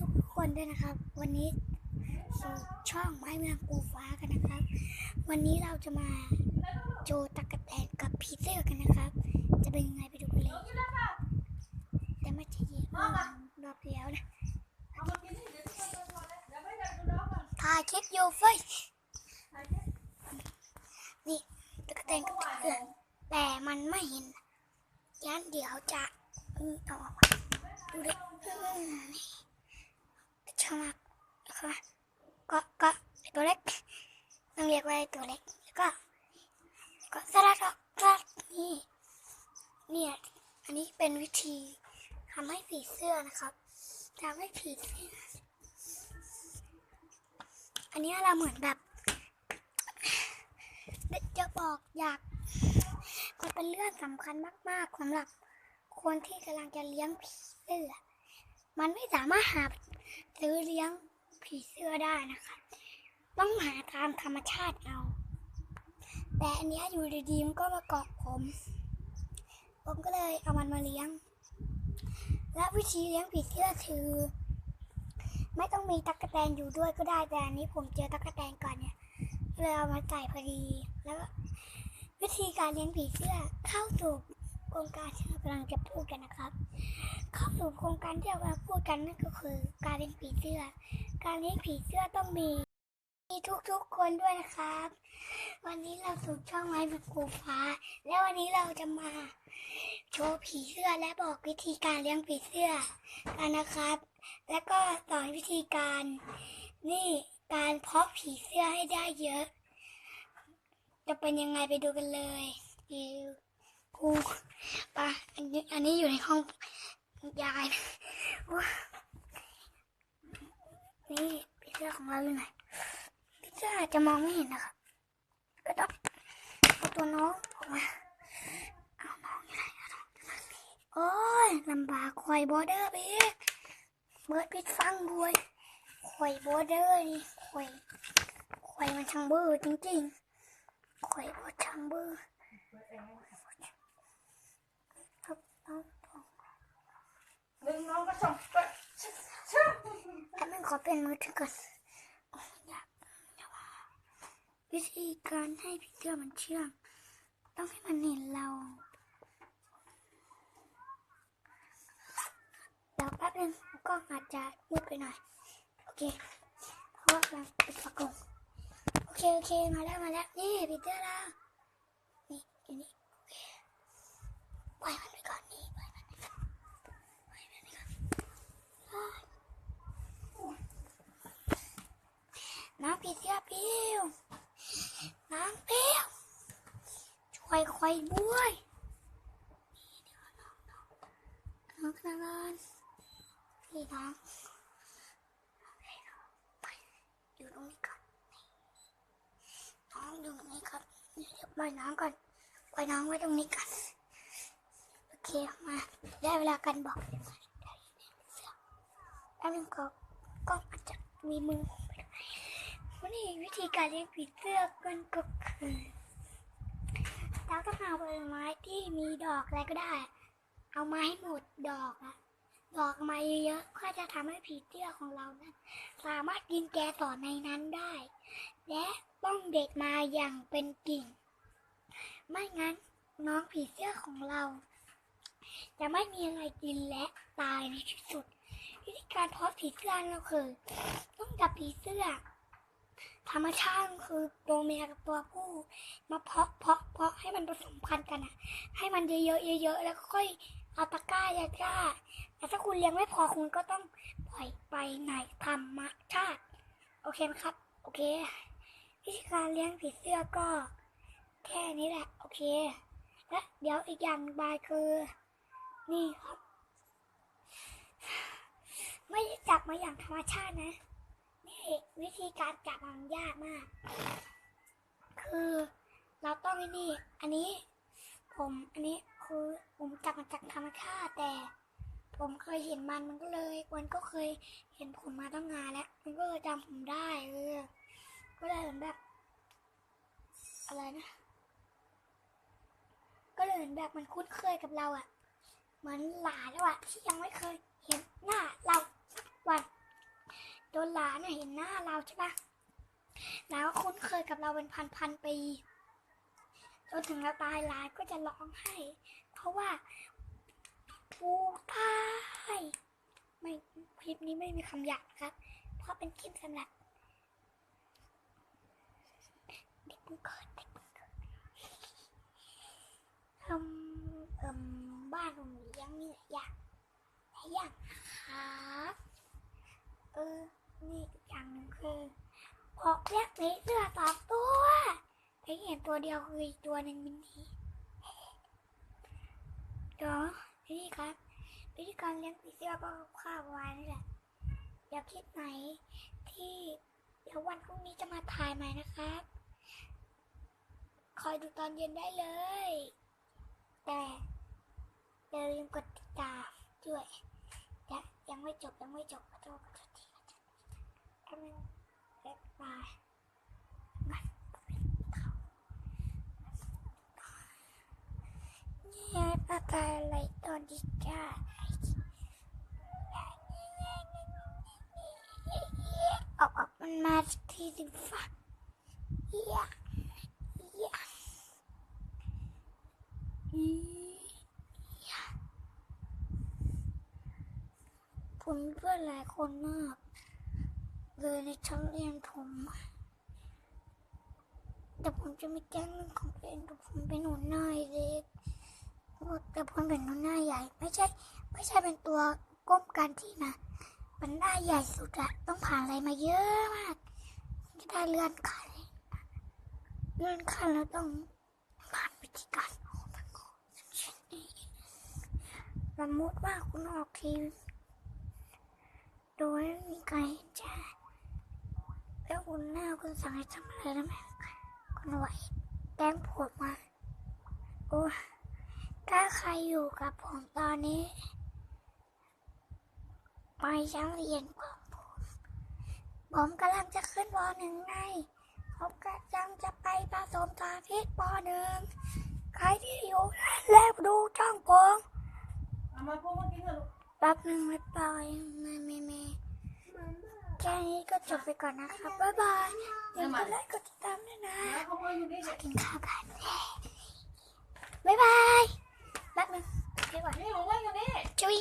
ทุกคนด้วยนะครับ วันนี้สู่ช่องไม้เมืองปูฟ้ากันนะครับ วันนี้เราจะมาโจตะกะแตนกับพีเตอร์กันนะครับ จะเป็นยังไงไปดูกันเลยแต่ไม่ใช่เยอะมากรอบเดียวนะถ่ายคลิปอยู่เฟ้ยนี่ตะกะแตนกับพีเตอร์แต่มันไม่เห็นยันเดี๋ยวจะเอาออกมาดูดิอืม ชอบมากนะคะก็ก็ตัวเล็กต้องเรียกว่าตัวเล็กแล้วก็ก็สลัดออกสลัดนี่เนี่ยอันนี้เป็นวิธีทำให้ผีเสื้อนะครับทำให้ผีเสื้ออันนี้เราเหมือนแบบจะบอกอยากมันเป็นเรื่องสำคัญมากๆสำหรับคนที่กำลังจะเลี้ยงผีเสื้อ มันไม่สามารถหาซื้อเลี้ยงผีเสื้อได้นะคะ ต้องหาตามธรรมชาติเอา แต่อันนี้อยู่ดีๆมันก็มาเกาะผม ผมก็เลยเอามันมาเลี้ยง และวิธีเลี้ยงผีเสื้อคือ ไม่ต้องมีตั๊กแตนอยู่ด้วยก็ได้แต่อันนี้ผมเจอตั๊กแตนก่อนเนี่ยเลยเอามาใส่พอดี แล้ววิธีการเลี้ยงผีเสื้อเข้าสู่ โครงการที่เรากำลังจะพูดกันนะครับ เข้าสู่โครงการที่เรากำลังพูดกันนั่นก็คือการเลี้ยงผีเสื้อ การเลี้ยงผีเสื้อต้องมีมีทุกๆคนด้วยนะครับ วันนี้เราสู่ช่องไม้เป็นกูฟ้า และวันนี้เราจะมาโชว์ผีเสื้อและบอกวิธีการเลี้ยงผีเสื้อกันนะครับ แล้วก็สอนวิธีการนี่การเพาะผีเสื้อให้ได้เยอะ จะเป็นยังไงไปดูกันเลยดิว กูปะอันนี้อันนี้อยู่ในห้องยายนะว้านี่ผีเสื้อของเราอยู่ไหนผีเสื้ออาจจะมองไม่เห็นนะครับก็ต้องเอาตัวน้องออกมาเอาน้องอยู่ไหนน้องโอ้ยลำบากคอยบอเดอร์ไปอีกเบิร์ดปิดฟังด้วยคอยบอเดอร์นี่คอยคอยมันช่างเบอร์จริงๆคอยบอช่างเบอร์ครับน้อง ห นึ่งน้องก็ส่งไมันขอเป็นมือถือก่อนอยากอยากว่าวิธีการให้ผีเสื้อมันเชื่อง ต้องให้มันเห็นเราเดี๋ยวแป๊บนึงกล้องอาจจะมืดไปหน่อย โอเค เพราะว่ากำลังปิดฝากงโอเค โอเค มาแล้ว มาแล้ว นี่ผีเสื้อเรานี่อยู่นี่ โอเคปล่อยมันไปก่อนนี่ปล่อยมันไปก่อนปล่อยมันไปก่อนอ้ายน้องผีเสื้อ ปิ้วน้องปิ้วช่วยคอยบุ้ยนี่เดี๋ยวน้องน้องน้อนพี่น้องอยู่ตรงนี้ก่อนน้องอยู่ตรงนี้ครับเดี๋ยวปล่อยน้องก่อนปล่อยน้องไว้ตรงนี้ก่อนโอเคมาได้เวลากันบอกแล้วนึงก็กล้องอาจจะมีมือ วันนี้วิธีการเลี้ยงผีเสื้อกันก็คือเราต้องเอาใบไม้ที่มีดอกอะไรก็ได้ เอามาให้หมดดอกอะดอกมาเยอะๆก็จะทำให้ผีเสื้อของเรานั้นสามารถกินแกสอนในนั้นได้ และต้องเด็ดมาอย่างเป็นกิ่ง ไม่งั้นน้องผีเสื้อของเรา จะไม่มีอะไรกินและตายในที่สุด วิธีการเพาะผีเสื้อเราคือ ต้องจับผีเสื้อ ธรรมชาติคือตัวเมียกับตัวผู้ มาเพาะเพาะเพาะให้มันผสมพันธุ์กันอะให้มันเยอะๆเยอะๆแล้วค่อยเอาตะกร้ายาจ้าแต่ถ้าคุณเลี้ยงไม่พอคุณก็ต้องปล่อยไปในธรรมชาติ โอเคไหมครับ โอเค วิธีการเลี้ยงผีเสื้อก็ แค่นี้แหละ โอเค และเดี๋ยวอีกอย่างบายคือ นี่ครับ ไม่จับมาอย่างธรรมชาตินะ วิธีการจับมันยากมาก คือเราต้องนี่ อันนี้ ผมอันนี้คือผมจับมาจากธรรมชาติแต่ ผมเคยเห็นมันมันก็เลยมันก็เคยเห็นผมมาตั้งนานแล้ว มันก็เลยจำผมได้เออก็เลยเหมือนแบบ อะไรนะ ก็เลยเหมือนแบบมันคุ้นเคยกับเราอะเหมือนหลานแล้วอะที่ยังไม่เคยเห็นหน้าเราสักวัน นหลานเห็นหน้าเราใช่ปะแล้วก็คุ้นเคยกับเราเป็นพันพันๆปีจนถึงเราตายหลานก็จะร้องไห้ เพราะว่าปูตายไม่คลิปนี้ไม่มีคำหยาบครับ เพราะเป็นคลิปสำหรับเด็กเพิ่งเกิดเด็กเพิ่งเกิดอืมเอ่มบ้านผมเลี้ยงมีหลายอย่างหลายอย่างครับเออ นี่อย่างหนึ่งคือออกเรียกผีเสื้อสองตัวไอ้เห็นตัวเดียวคืออีกตัวหนึ่งมินนี่เดี๋ยวนี่ครับวิธีการเลี้ยงผีเสื้อก็ข้าววานนี่แหละอย่าคิดไหนที่เดี๋ยววันพรุ่งนี้จะมาถ่ายใหม่นะครับ คอยดูตอนเย็นได้เลย แต่อย่าลืมกดติดตามด้วยยังไม่จบยังไม่จบขอโทษขอโทษทีขอโทษทีกำลังเล็กบายมันเขาเนี่ย อะไรอะไรตอนที่จ้าออกออกมันมาสักทีสิฟ้าเฮียเฮียเฮียผมมีเพื่อนหลายคนมาก เลยในชั้นเรียนผมแต่ผมจะไม่แจ้งเรื่องของเองแต่ผมเป็นหนูหน้าเด็ก แต่ผมเป็นหนูหน้าใหญ่ ไม่ใช่ ไม่ใช่เป็นตัวก้มกันที่นะมันได้าใหญ่สุดอะต้องผ่านอะไรมาเยอะมากจะได้เลื่อนขั้นเลื่อนขั้นแล้วต้องผ่านวิธีการออกมาก่อนเช่นนี้สมมติว่าคุณออกทีมโดยไม่มีใครเห็นจ้าแล้วคุณหน้าคุณสั่งให้ทำอะไรแล้วไหมคุณไหวแป้งผมมาโอ้ ถ้าใครอยู่กับผมตอนนี้ไปชั้นเรียนของผม ผมกำลังจะขึ้นปหนึ่งไงผมกำลังจะไปผสมสาธิตปหนึ่งใครที่อยู่แล้วดูช่องผมเอามาพวกมากินเถอะลูกแป๊บหนึ่งไม่ปล่อยไม่ไม่ไม่แค่นี้ก็จบไปก่อนนะครับ บ๊ายบายอย่าลืมกดไลค์กดติดตามด้วยนะแล้วเขามาอยู่นี่ขอกินข้าวกันบ๊ายบาย แป๊บหนึงเดี๋ยวก่อน นี่ของว่าอยู่นี่จุ๊ย